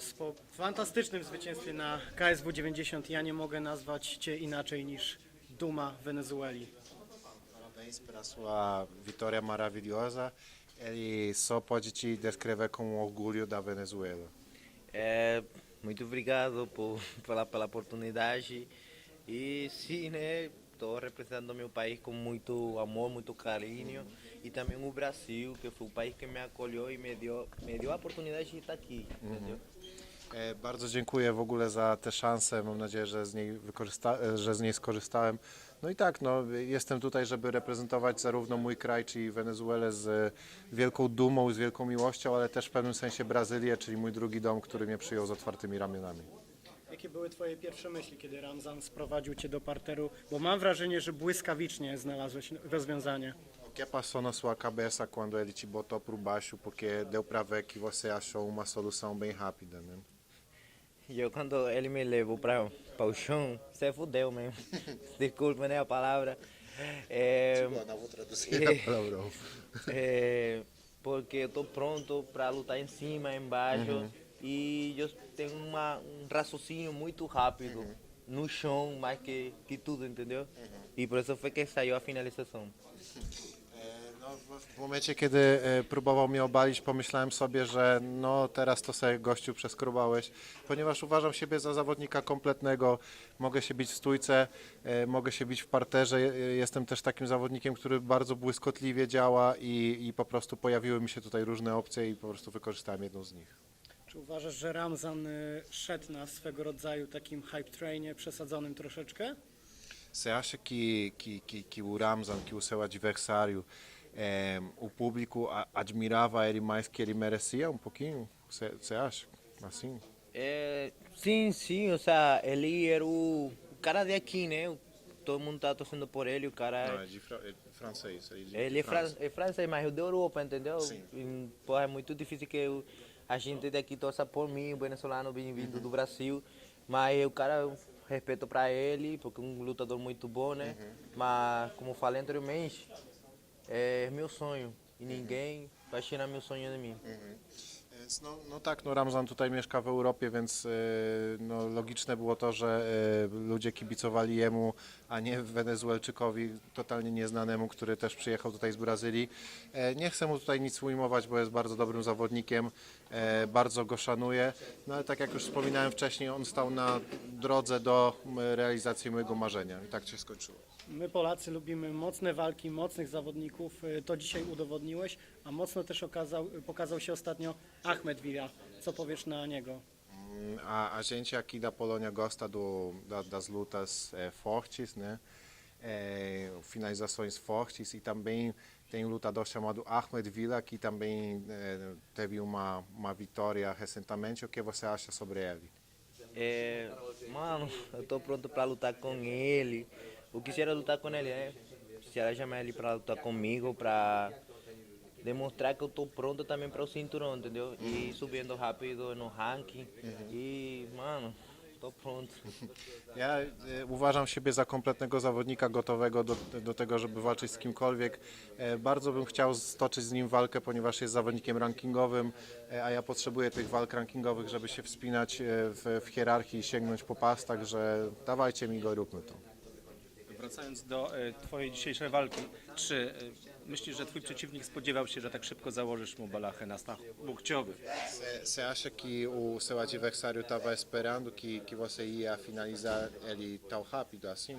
Ros, po fantastycznym zwycięstwie na KSW 90 ja nie mogę nazwać Cię inaczej niż duma Wenezueli. Parabéns pela sua vitória maravilhosa. Ele só pode te descrever com orgulho da Venezuela. É, muito obrigado por, pela, pela oportunidade. E sim, né? Estou representando meu país com muito amor, muito carinho. E também o Brasil, que foi o país que me acolheu e me deu, me deu a oportunidade de estar aqui. Entendeu? E, Bardzo dziękuję w ogóle za tę szansę. Mam nadzieję, że z niej, wykorzysta- e, że z niej skorzystałem. No i tak, no, jestem tutaj, żeby reprezentować zarówno mój kraj, czyli Wenezuelę z wielką dumą i z wielką miłością, ale też w pewnym sensie Brazylię, czyli mój drugi dom, który mnie przyjął z otwartymi ramionami. Jakie były Twoje pierwsze myśli, kiedy Ramzan sprowadził Cię do parteru? Bo mam wrażenie, że błyskawicznie znalazłeś rozwiązanie. O que passou na sua cabeça quando ele te botou por baixo, porque deu para ver que você achou uma solução bem rápida, né? E eu, quando ele me levou para o chão, você fudeu mesmo. Desculpa, né, a palavra. É, não vou traduzir a palavrão. É, porque eu tô pronto para lutar em cima, embaixo e eu tenho uma, um raciocínio muito rápido no chão, mais que, que tudo, entendeu? E por isso foi que saiu a finalização. W- momencie, kiedy e, próbował mnie obalić, pomyślałem sobie, że no teraz to sobie gościu przeskrobałeś, ponieważ uważam siebie za zawodnika kompletnego, mogę się bić w stójce, e, mogę się bić w parterze, e, jestem też takim zawodnikiem, który bardzo błyskotliwie działa i, i po prostu pojawiły mi się tutaj różne opcje i po prostu wykorzystałem jedną z nich. Czy uważasz, że Ramzan szedł na swego rodzaju takim hype trainie przesadzonym troszeczkę? Você acha que, que, que, que o Ramzan, que o seu adversário, eh, o público a- admirava ele mais que ele merecia um pouquinho? Você acha? Assim? É, sim, sim, ou seja, ele era o, o cara de aqui, né? Todo mundo tá torcendo por ele, o cara... Não, é de, é francês. Ele, de Ele é, fran França. é francês, mas eu da Europa, entendeu? Sim. E, pô, é muito difícil que eu- a gente daqui torça por mim, o venezuelano bem vindo do Brasil. Mas o cara, respeito pra ele, porque é um lutador muito bom, né? Mas, como falei anteriormente, é meu sonho. E ninguém vai tirar meu sonho de mim. No, no tak, no Ramzan tutaj mieszka w Europie, więc e, no, logiczne było to, że e, ludzie kibicowali jemu, a nie Wenezuelczykowi totalnie nieznanemu, który też przyjechał tutaj z Brazylii. E, Nie chcę mu tutaj nic ujmować, bo jest bardzo dobrym zawodnikiem, e, bardzo go szanuję, no ale tak jak już wspominałem wcześniej, on stał na drodze do realizacji mojego marzenia i tak się skończyło. My Polacy lubimy mocne walki, mocnych zawodników, y, to dzisiaj udowodniłeś, a mocno też okazał, pokazał się ostatnio Ahmed Villa. Co powiesz na niego? A, a gente aqui da Polônia gosta do, da- das lutas eh, fortes, né? Eh, finalizações fortes e também tem um lutador chamado Ahmed Villa que também eh, teve uma, uma vitória recentemente. O que você acha sobre ele? É, mano, eu tô pronto pra lutar com ele. Eu quisiera lutar com ele, né? Quisiera chamar ele pra lutar comigo, pra demonstrar que eu tô pronto também para o cinturão, entendeu? E ir subindo rápido no ranking. E, mano, tô pronto. Ja e, uważam siebie za kompletnego zawodnika gotowego do, do tego, żeby walczyć z kimkolwiek. E, bardzo bym chciał stoczyć z nim walkę, ponieważ jest zawodnikiem rankingowym, e, a ja potrzebuję tych walk rankingowych, żeby się wspinać e, w, w hierarchii i sięgnąć po pas, także dawajcie mi go, róbmy to. Wracając do e, Twojej dzisiejszej walki, czy e, myślisz, że Twój przeciwnik spodziewał się, że tak szybko założysz mu balachę na stach łokciowy? Você acha que o seu adversário estava esperando que, que você ia finalizar ele tão rápido assim?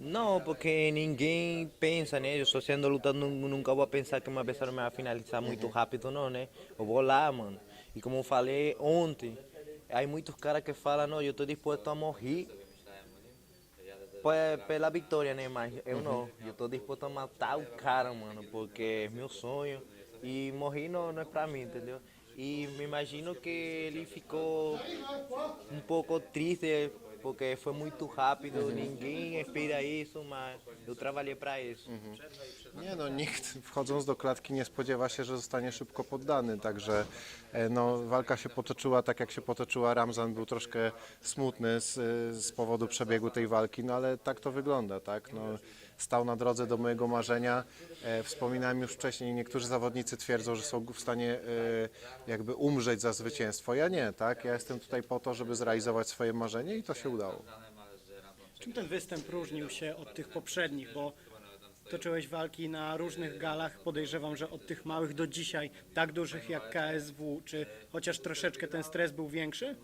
Não, porque ninguém pensa, né? Eu só sendo lutando, nu- nunca vou pensar que uma pessoa me vai finalizar muito rápido, não, né? Eu vou lá, mano. E como eu falei ontem, há muitos caras que falam, não, eu estou disposto a morrer pela vitória, né? Mas eu não. Eu estou disposto a matar o cara, mano, porque é meu sonho. E morrer não, não é pra mim, entendeu? E me imagino que ele ficou um pouco triste porque foi muito rápido, ninguém espera isso, mas eu trabalhei para isso. Nie no, nikt wchodząc do klatki nie spodziewa się, że zostanie szybko poddany, także e, no, walka się potoczyła tak jak się potoczyła. Ramzan był troszkę smutny z, z powodu przebiegu tej walki, no ale tak to wygląda, tak? No, stał na drodze do mojego marzenia. E, Wspominałem już wcześniej, niektórzy zawodnicy twierdzą, że są w stanie e, jakby umrzeć za zwycięstwo. Ja nie, tak? Ja jestem tutaj po to, żeby zrealizować swoje marzenie i to się udało. Czym ten występ różnił się od tych poprzednich, bo toczyłeś walki na różnych galach, podejrzewam, że od tych małych do dzisiaj, tak dużych jak KSW, czy chociaż troszeczkę ten stres był większy?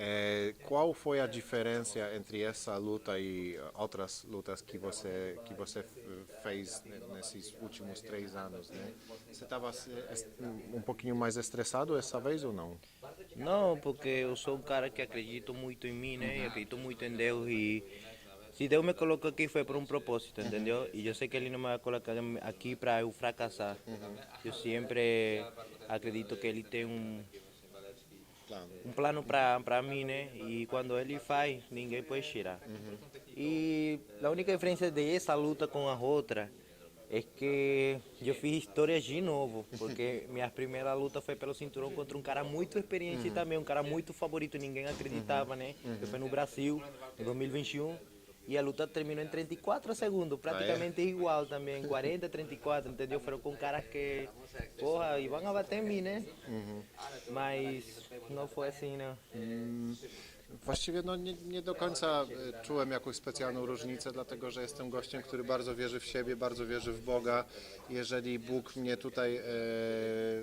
É, qual foi a diferença entre essa luta e outras lutas que você que você f- fez ne- nesses últimos três anos, né? Você estava um pouquinho mais estressado essa vez ou não? Não, porque eu sou um cara que acredito muito em mim, né? E acredito muito em Deus e se Deus me colocou aqui foi por um propósito, entendeu? E eu sei que Ele não me vai colocar aqui para eu fracassar. Eu sempre acredito que Ele tem um plano para mim, né? E quando ele faz, ninguém pode tirar. E a única diferença de essa luta com a outra é que eu fiz histórias de novo, porque minha primeira luta foi pelo cinturão contra um cara muito experiente também, um cara muito favorito, ninguém acreditava, né? Que foi no Brasil, em 2021. E a luta terminou em 34 segundos, praticamente igual também, 40, 34, entendeu? Foram com caras que, porra, iam a bater em mim, né? Mas não foi assim, não. Właściwie no, nie, nie do końca e, czułem jakąś specjalną różnicę, dlatego że jestem gościem, który bardzo wierzy w siebie, bardzo wierzy w Boga. Jeżeli Bóg mnie tutaj e,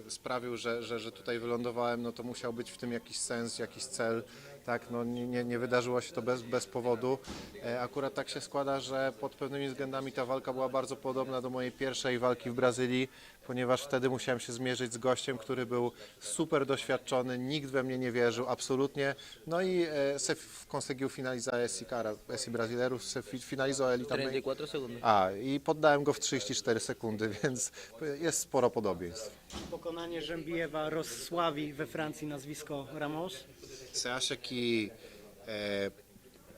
sprawił, że, że, że tutaj wylądowałem, no to musiał być w tym jakiś sens, jakiś cel. Tak, no nie, nie, wydarzyło się to bez, bez powodu. E, akurat tak się składa, że pod pewnymi względami ta walka była bardzo podobna do mojej pierwszej walki w Brazylii, ponieważ wtedy musiałem się zmierzyć z gościem, który był super doświadczony, nikt we mnie nie wierzył, absolutnie. No i e, se conseguiu finalizar esse cara, esse brasileiro, se fi- finalizou ele também. 34 segundos. A, i poddałem go w 34 sekundy, więc jest sporo podobieństw. Pokonanie Rzębijewa rozsławi we Francji nazwisko Ramos. Você acha que é,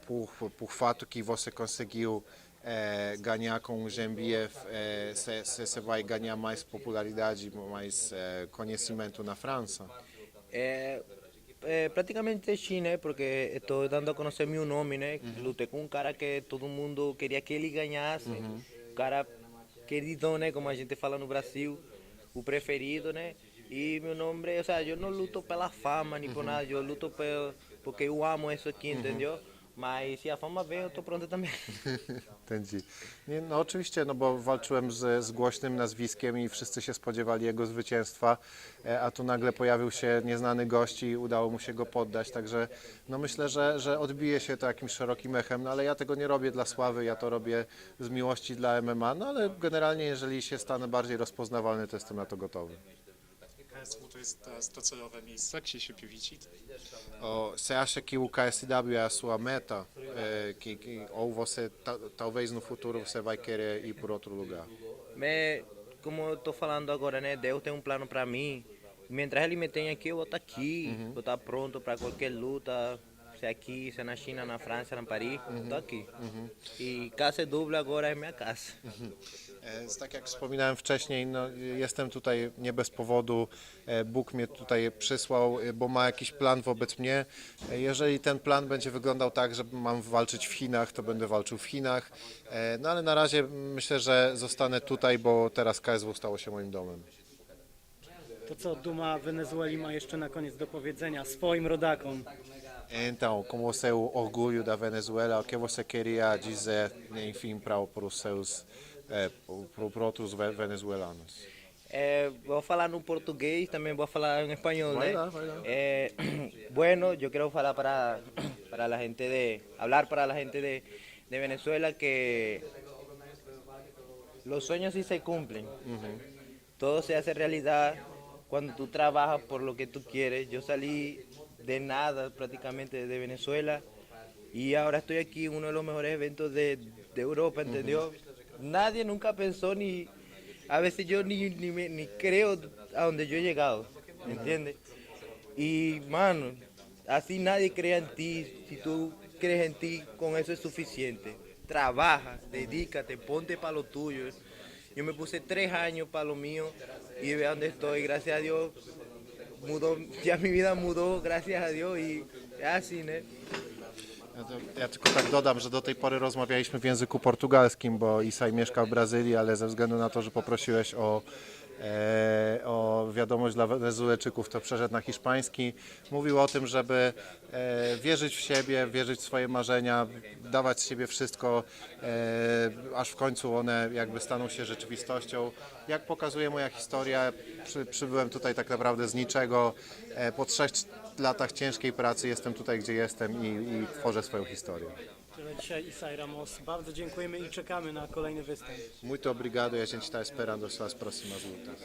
por, por fato que você conseguiu é, ganhar com o é, você você vai ganhar mais popularidade, mais é, conhecimento na França? É, é, praticamente sim, né? Porque estou dando a conhecer meu nome, né? Lutei com um cara que todo mundo queria que ele ganhasse. Um cara querido, né? Como a gente fala no Brasil, o preferido, né? E meu nome, ou seja, eu não luto pela fama nem por nada, eu luto pe- porque eu amo isso aqui, entendeu? Mas se a fama vem, eu tô pronto também. Nie, no oczywiście, no bo walczyłem z, z głośnym nazwiskiem i wszyscy się spodziewali jego zwycięstwa, e, a tu nagle pojawił się nieznany gość i udało mu się go poddać, także no myślę, że, że odbije się to jakimś szerokim echem, no ale ja tego nie robię dla sławy, ja to robię z miłości dla MMA, no ale generalnie jeżeli się stanę bardziej rozpoznawalny, to jestem na to gotowy. Você acha que o KSW é a sua meta? É, que, que, ou você, ta- talvez no futuro, você vai querer ir por outro lugar? Mas, como eu tô falando agora, né? Deus tem um plano para mim. Mientras ele me tem aqui, eu vou estar aqui. Vou estar pronto para qualquer luta. Se é aqui, se é na China, na França, na Paris, tô aqui. E casa dupla agora é minha casa. Tak jak wspominałem wcześniej, no, jestem tutaj nie bez powodu. E, Bóg mnie tutaj przysłał, e, bo ma jakiś plan wobec mnie. E, Jeżeli ten plan będzie wyglądał tak, że mam walczyć w Chinach, to będę walczył w Chinach. No ale na razie myślę, że zostanę tutaj, bo teraz KSW stało się moim domem. To co Duma Wenezueli ma jeszcze na koniec do powiedzenia swoim rodakom? Então, com o seu orgulho da Venezuela, o que você queria dizer, enfim, para os seus, é, para outros ve- venezuelanos? É, vou falar no português, também vou falar em espanhol, Vai né? lá, vai lá. É, bueno, yo quiero falar para, para la gente de, hablar para la gente de, de Venezuela que los sueños sí se cumplen. Todo se hace realidad cuando tú trabajas por lo que tú quieres. Yo salí de nada prácticamente de Venezuela y ahora estoy aquí en uno de los mejores eventos de, de Europa, ¿entendió? Nadie nunca pensó ni, a veces yo ni, ni, me- ni creo a donde yo he llegado, ¿me entiendes? Y mano, así nadie cree en ti, si tú crees en ti, con eso es suficiente. Trabaja, dedícate, ponte para lo tuyo. Yo me puse tres años para lo mío y ve dónde estoy, gracias a Dios. Mudó, ya mi vida mudó, gracias a Dios y así, ¿no? Ja Ja tylko tak dodam, że do tej pory rozmawialiśmy w języku portugalskim, bo Isai mieszka w Brazylii, ale ze względu na to, że poprosiłeś o, o wiadomość dla Wenezuelczyków, to przeszedł na hiszpański. Mówił o tym, żeby e, wierzyć w siebie, wierzyć w swoje marzenia, dawać z siebie wszystko, e, aż w końcu one jakby staną się rzeczywistością. Jak pokazuje moja historia, przy, przybyłem tutaj tak naprawdę z niczego. E, po trzech latach ciężkiej pracy jestem tutaj, gdzie jestem i, i tworzę swoją historię. Dzisiaj Isai Ramos. Bardzo dziękujemy i czekamy na kolejny występ. Muito obrigado e a gente está esperando suas próximas lutas.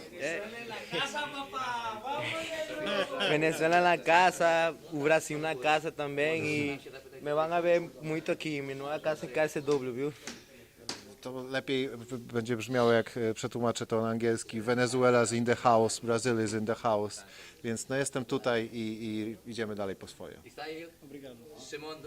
Venezuela na casa, o Brasil na casa também e me van a ver muito aqui. Minha nova casa é KSW, viu? To lepiej b- będzie brzmiało, jak e, przetłumaczę to na angielski. Venezuela is in the house, Brazil is in the house. Więc no jestem tutaj i, i idziemy dalej po swoje. Obrigado. Szymon